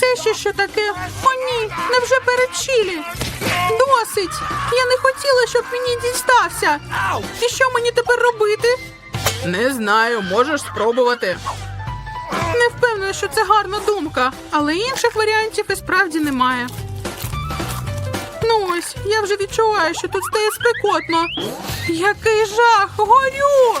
Це ще що таке? О, ні, невже перед чилі? Досить! Я не хотіла, щоб мені дістався. І що мені тепер робити? Не знаю, можеш спробувати. Не впевнена, що це гарна думка, але інших варіантів і справді немає. Ну ось, я вже відчуваю, що тут стає спекотно. Який жах! Горю!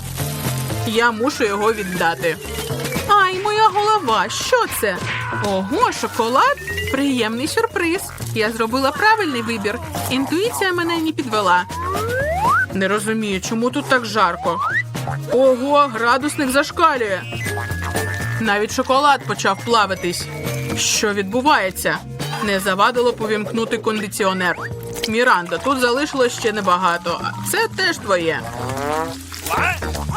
Я мушу його віддати. Ай, моя голова, що це? Ого, шоколад? Приємний сюрприз. Я зробила правильний вибір. Інтуїція мене не підвела. Не розумію, чому тут так жарко. Ого, градусник зашкалює. Навіть шоколад почав плавитись. Що відбувається? Не завадило повімкнути кондиціонер. Міранда, тут залишилось ще небагато. Це теж твоє.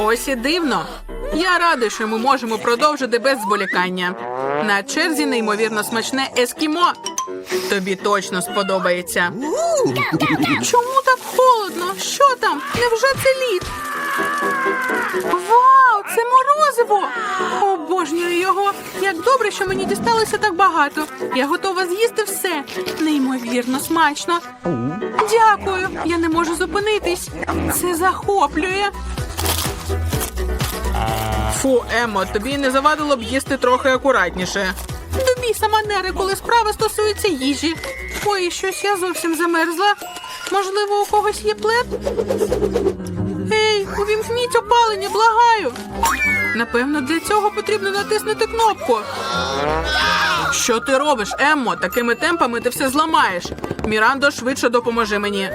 Ось і дивно. Я радий, що ми можемо продовжити без зволікання. На черзі неймовірно смачне ескімо. Тобі точно сподобається. Чому так холодно? Що там? Невже це лід? Вау, це морозиво! Обожнюю його. Як добре, що мені дісталося так багато. Я готова з'їсти все. Неймовірно смачно. Дякую. Я не можу зупинитись. Це захоплює. Фу, Емо, тобі не завадило б їсти трохи акуратніше. До манери, коли справа стосується їжі. Ой, щось я зовсім замерзла. Можливо, у когось є плед? Ей, увімкніть опалення, благаю. Напевно, для цього потрібно натиснути кнопку. Що ти робиш, Еммо? Такими темпами ти все зламаєш. Мірандо, швидше допоможи мені.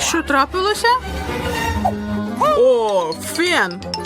Що трапилося? О, фен!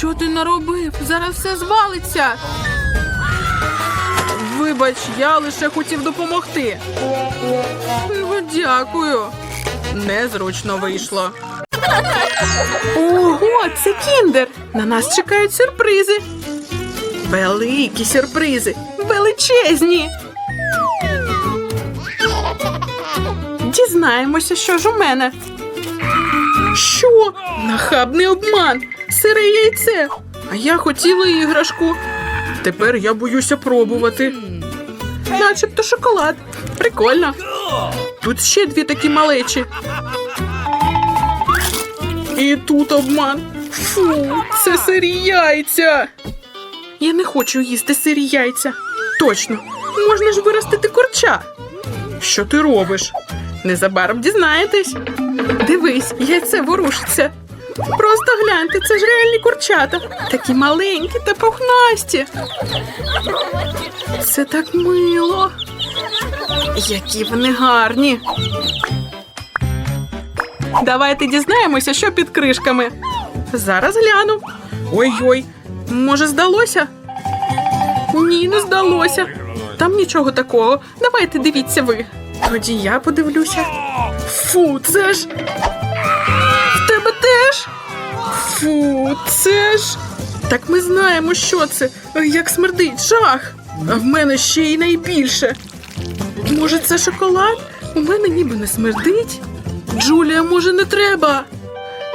Що ти наробив? Зараз все звалиться. Вибач, я лише хотів допомогти. Ну, дякую. Незручно вийшло. Ого, це кіндер! На нас чекають сюрпризи. Великі сюрпризи, величезні. Дізнаємося, що ж у мене. Що? Нахабний обман, сире яйце. А я хотіла іграшку. Тепер я боюся пробувати. Начебто шоколад. Прикольно. Тут ще дві такі малечі. І тут обман. Фу, це сирі яйця. Я не хочу їсти сирі яйця. Точно, можна ж виростити курча. Що ти робиш? Незабаром дізнаєтесь. Дивись, яйце ворушиться. Просто гляньте, це ж реальні курчата. Такі маленькі та пухнасті. Це так мило. Які вони гарні. Давайте дізнаємося, що під кришками. Зараз гляну. Ой-ой, може, здалося? Ні, не здалося. Там нічого такого. Давайте дивіться ви. Тоді я подивлюся. Фу, це ж. Теж? Фу, це ж. Так ми знаємо, що це. Як смердить, жах. А в мене ще й найбільше. Може, це шоколад? У мене ніби не смердить. Джулія, може, не треба.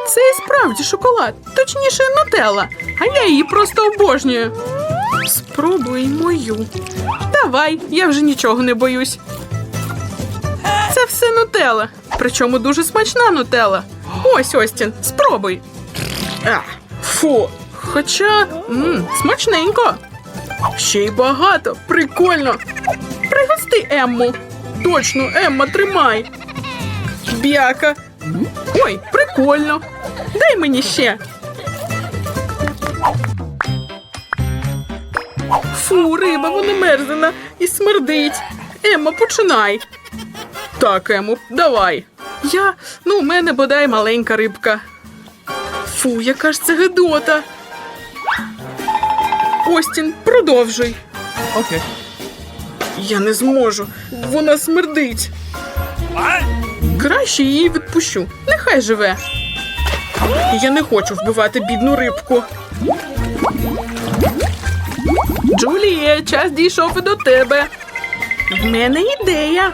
Це і справді шоколад, точніше, нутелла, а я її просто обожнюю. Спробуй мою. Давай, я вже нічого не боюсь. Це все нутелла, причому дуже смачна нутелла. Ось Остін, спробуй. А, фу. Хоча м, смачненько. Ще й багато, прикольно. Пригости Емму. Точно, Емма, тримай. Бяка. Ой, прикольно. Дай мені ще. Фу, риба, вона мерзена і смердить. Емма, починай. Так, Ему, давай. Я, ну, у мене бодай маленька рибка. Фу, яка ж це гидота. Остін, продовжуй. Okay. Я не зможу. Вона смердить. Краще її відпущу. Нехай живе. Я не хочу вбивати бідну рибку. Джуліє, час дійшов і до тебе. В мене ідея.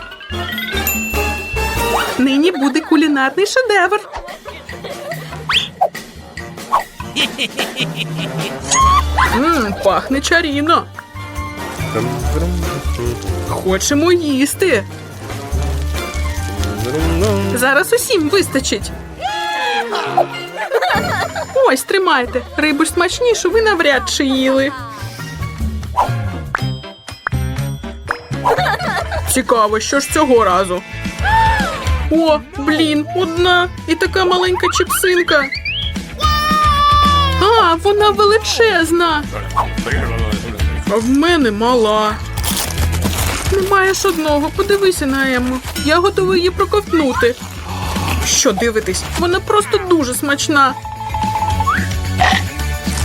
Нині буде кулінарний шедевр. Мм, пахне чарівно. Хочемо їсти. Зараз усім вистачить. Ось, тримайте. Рибу ж смачнішу ви навряд чи їли. Цікаво, що ж цього разу. О, блін, одна і така маленька чіпсинка. А, вона величезна. А в мене мала. Не маєш одного, подивися на Ему. Я готова її проковтнути. Що дивитись? Вона просто дуже смачна.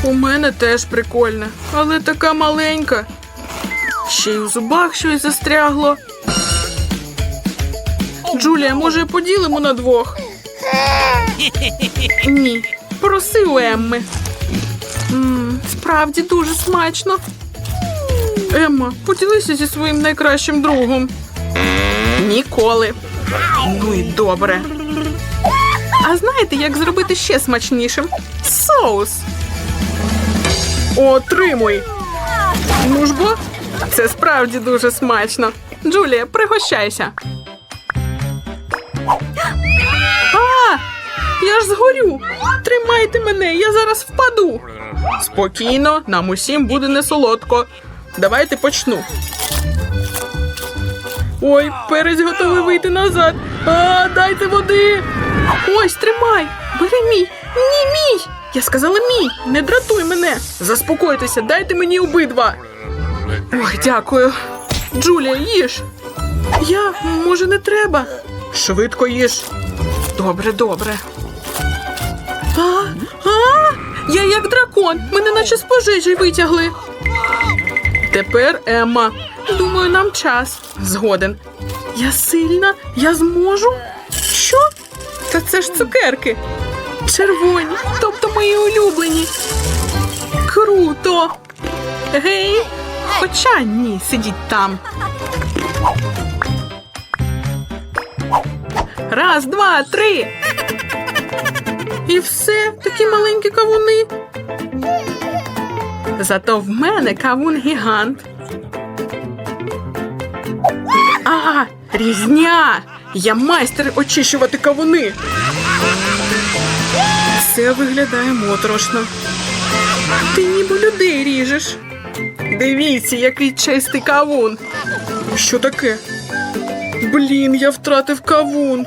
У мене теж прикольна, але така маленька. Ще й у зубах щось застрягло. Джулія, може, поділимо на двох? Ні. Проси у Емми. М, справді дуже смачно. Емма, поділися зі своїм найкращим другом. Ніколи. Ну і добре. А знаєте, як зробити ще смачнішим? Соус. Отримуй. Ну ж бо, це справді дуже смачно. Джулія, пригощайся. А, я ж згорю. Тримайте мене, я зараз впаду. Спокійно, нам усім буде не солодко. Давайте почну. Ой, перець готовий вийти назад. А, дайте води. Ось, тримай. Бери мій. Ні, мій. Я сказала мій. Не дратуй мене. Заспокойтеся, дайте мені обидва. Ой, дякую. Джулія, їж. Я, може, не треба. Швидко їж. Добре, добре. А, а, я як дракон. Мене наче з пожежі витягли. Тепер Емма. Думаю, нам час. Згоден. Я сильна, я зможу. Що? Та це ж цукерки. Червоні, тобто мої улюблені. Круто. Гей. Хоча ні, сидіть там. Раз, два, три. І все, такі маленькі кавуни. Зато в мене кавун гігант. А, різня! Я майстер очищувати кавуни. Це виглядає моторошно. Ти ніби людей ріжеш. Дивіться, який чистий кавун. Що таке? Блін, я втратив кавун.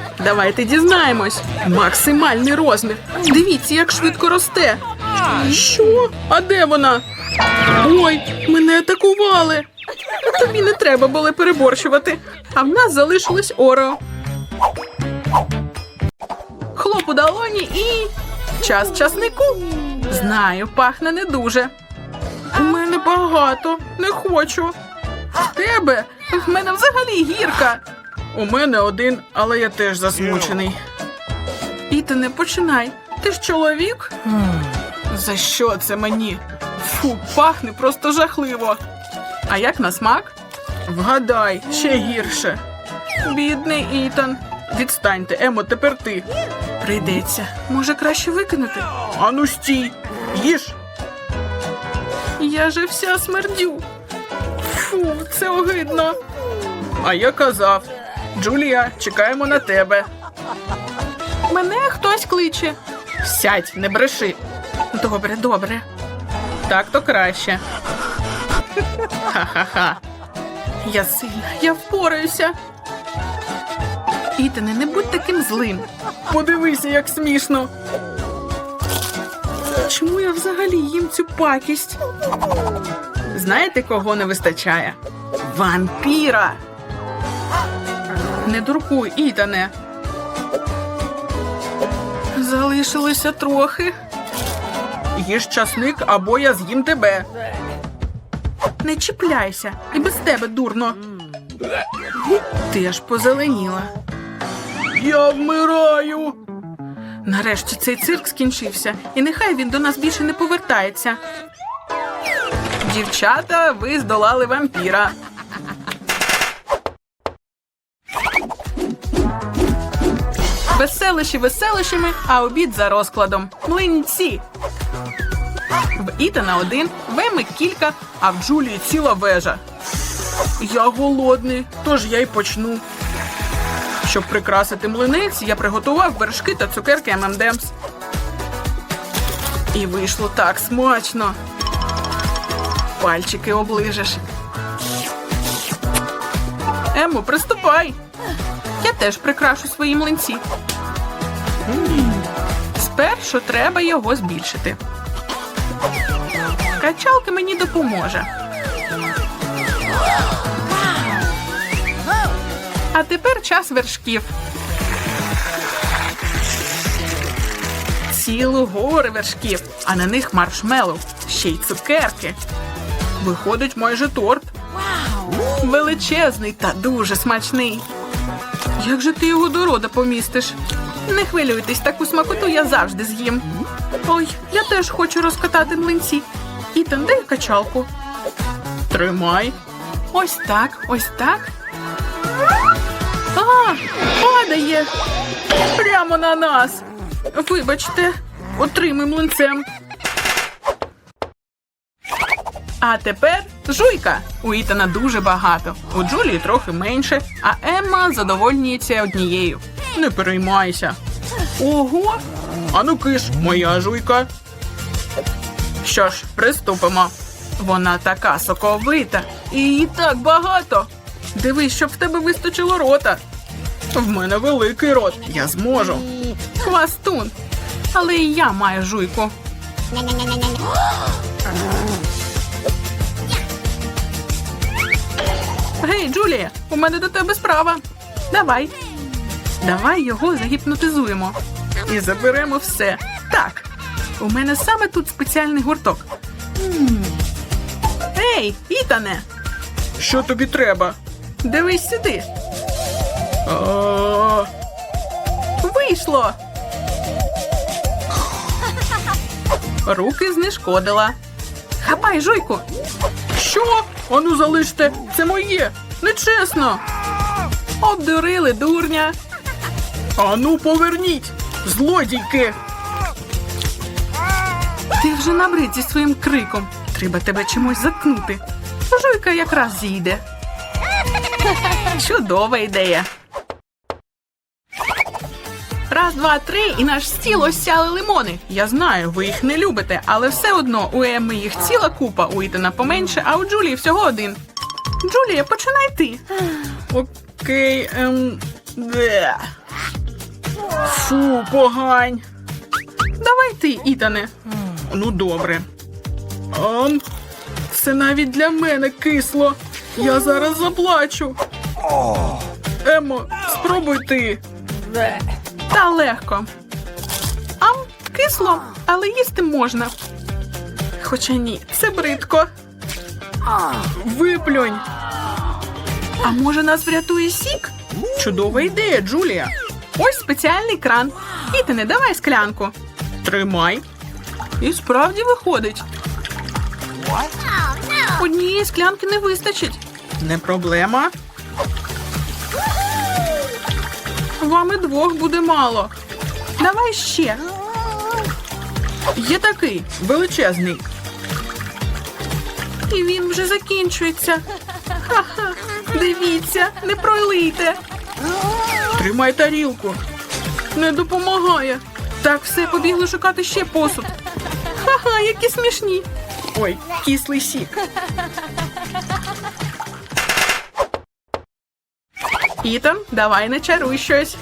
Давайте дізнаємось. Максимальний розмір. Дивіться, як швидко росте. Що? А де вона? Ой, мене атакували. Тобі не треба було переборщувати. А в нас залишилось Орео. Хлоп у долоні і. Час часнику. Знаю, пахне не дуже. У мене багато, не хочу. В тебе? В мене взагалі гірка. У мене один, але я теж засмучений. І ти не починай. Ти ж чоловік? За що це мені? Фу, пахне просто жахливо. А як на смак? Вгадай, ще гірше. Бідний Ітан. Відстаньте, Емо, тепер ти. Прийдеться. Може, краще викинути? Ану стій. Їж. Я же вся смердю. Фу, це огидно. А я казав. Джулія, чекаємо на тебе. Мене хтось кличе. Сядь, не бреши. Добре, добре. Так то краще. Ха-ха-ха. Я сильна, я впораюся. Ітане, не будь таким злим. Подивися, як смішно. Чому я взагалі їм цю пакість? Знаєте, кого не вистачає? Вампіра. Не дуркуй, Ітане. Залишилося трохи. Їж часник, або я з'їм тебе. Не чіпляйся, і без тебе дурно. Ти аж позеленіла. Я вмираю. Нарешті цей цирк скінчився, і нехай він до нас більше не повертається. Дівчата, ви здолали вампіра. Веселищі веселищами, а обід за розкладом. Млинці. В Ітана один, в Еми кілька, а в Джулії ціла вежа. Я голодний, тож я й почну. Щоб прикрасити млинець, я приготував вершки та цукерки ММДМС. І вийшло так смачно. Пальчики оближеш. Емо, приступай. Я теж прикрашу свої млинці. Спершу треба його збільшити. Качалка мені допоможе. А тепер час вершків. Цілу гори вершків, а на них маршмеллоу, ще й цукерки. Виходить майже торт. Величезний та дуже смачний. Як же ти його до рода помістиш? Не хвилюйтесь, таку смакоту я завжди з'їм. Ой, я теж хочу розкатати млинці. Ітан, дай качалку. Тримай. Ось так, ось так. А, падає. Прямо на нас. Вибачте, отримай млинцем. А тепер жуйка. У Ітана дуже багато, у Джулії трохи менше, а Емма задовольнюється однією. Не переймайся. Ого! Ану киш, моя жуйка. Що ж, приступимо. Вона така соковита і її так багато. Дивись, щоб в тебе вистачило рота. В мене великий рот, я зможу. Хвастун. Але і я маю жуйку. Гей, Джулія, у мене до тебе справа. Давай. Давай його загіпнотизуємо. І заберемо все. Так. У мене саме тут спеціальний гурток. Ей, Ітане! Що тобі треба? Дивись сюди. Вийшло. Руки знешкодила. Хапай, жуйку. Що? Ану залиште, це моє. Нечесно. Обдурили дурня. Ану, поверніть, злодійки. Ти вже набрид зі своїм криком. Треба тебе чимось заткнути. Жуйка якраз зійде. Чудова ідея. Раз, два, три, і наш стіл осяли лимони. Я знаю, ви їх не любите, але все одно у Емми їх ціла купа, у Ітана поменше, а у Джулії всього один. Джулія, починай ти. Окей, ем. Де. Фу, погань. Давай ти, Ітане. Ну, добре. Ам, це навіть для мене кисло. Я зараз заплачу. Емо, спробуй ти. Та легко. Ам, кисло, але їсти можна. Хоча ні, це бридко. Виплюнь. А може нас врятує сік? Чудова ідея, Джулія. Ось спеціальний кран. Ітане, давай склянку. Тримай. І справді виходить. Однієї склянки не вистачить. Не проблема. Вам і двох буде мало. Давай ще. Є такий величезний. І він вже закінчується. Ха-ха. Дивіться, не пролийте. Тримай тарілку. Не допомагає. Так, все, побігли шукати ще посуд. Ха-ха, які смішні. Ой, кислий сік. Ітан, давай не чаруй щось.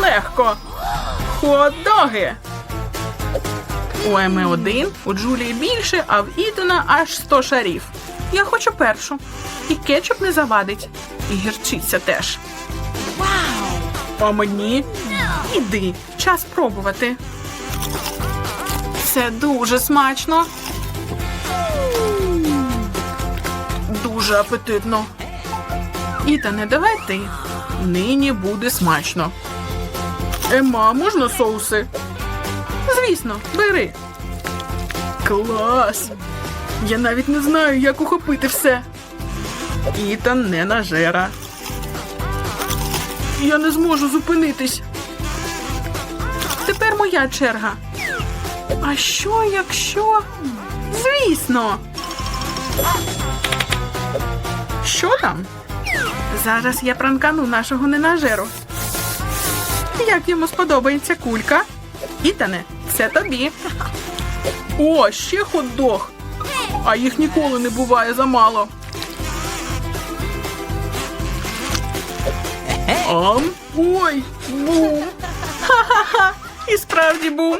Легко. Хот-доги. У Еми один, у Джулії більше, а в Ітана аж 100 шарів. Я хочу першу. І кетчуп не завадить. І гірчиця теж. А мені? Іди, час пробувати. Це дуже смачно. Дуже апетитно. Ітане, давай ти. Нині буде смачно. Ема, можна соуси? Звісно, бери. Клас! Я навіть не знаю, як ухопити все. Ітан не нажера. Я не зможу зупинитись. Тепер моя черга. А що, якщо? Звісно. Що там? Зараз я пранкану нашого ненажеру. Як йому сподобається кулька? Ітане, це тобі. О, ще хот-дог. А їх ніколи не буває замало. Ам? Ой, бум. Ха-ха-ха. І справді бум.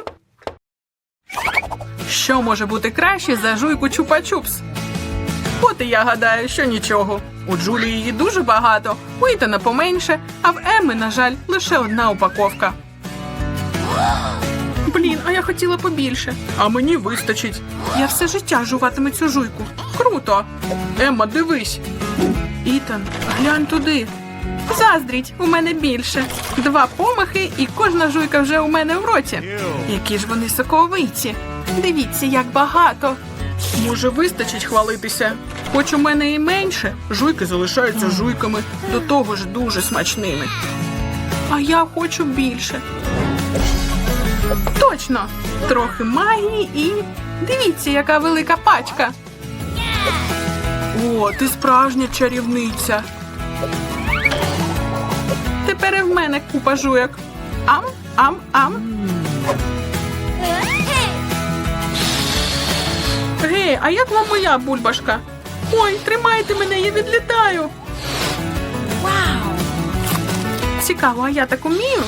Що може бути краще за жуйку чупа-чупс? От і я гадаю, що нічого. У Джулії її дуже багато, у Ітана поменше, а в Еми, на жаль, лише одна упаковка. Блін, а я хотіла побільше. А мені вистачить. Я все життя жуватиму цю жуйку. Круто. Емма, дивись. Ітан, глянь туди. Заздріть, у мене більше. Два помахи, і кожна жуйка вже у мене в роті. Які ж вони соковиті. Дивіться, як багато. Може, вистачить хвалитися. Хоч у мене і менше, жуйки залишаються жуйками, до того ж дуже смачними. А я хочу більше. Точно! Трохи магії і. Дивіться, яка велика пачка. О, ти справжня чарівниця. Тепер і в мене купа жуйок. Ам, ам, ам. Гей, а як вам моя бульбашка? Ой, тримайте мене, я відлітаю. Вау! Цікаво, а я так умію?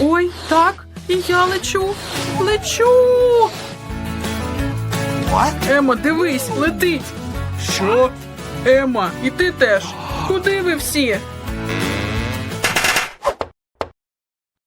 Ой, так, і я лечу. Лечу. Ема, дивись, летить. Що? Ема, і ти теж. Куди ви всі?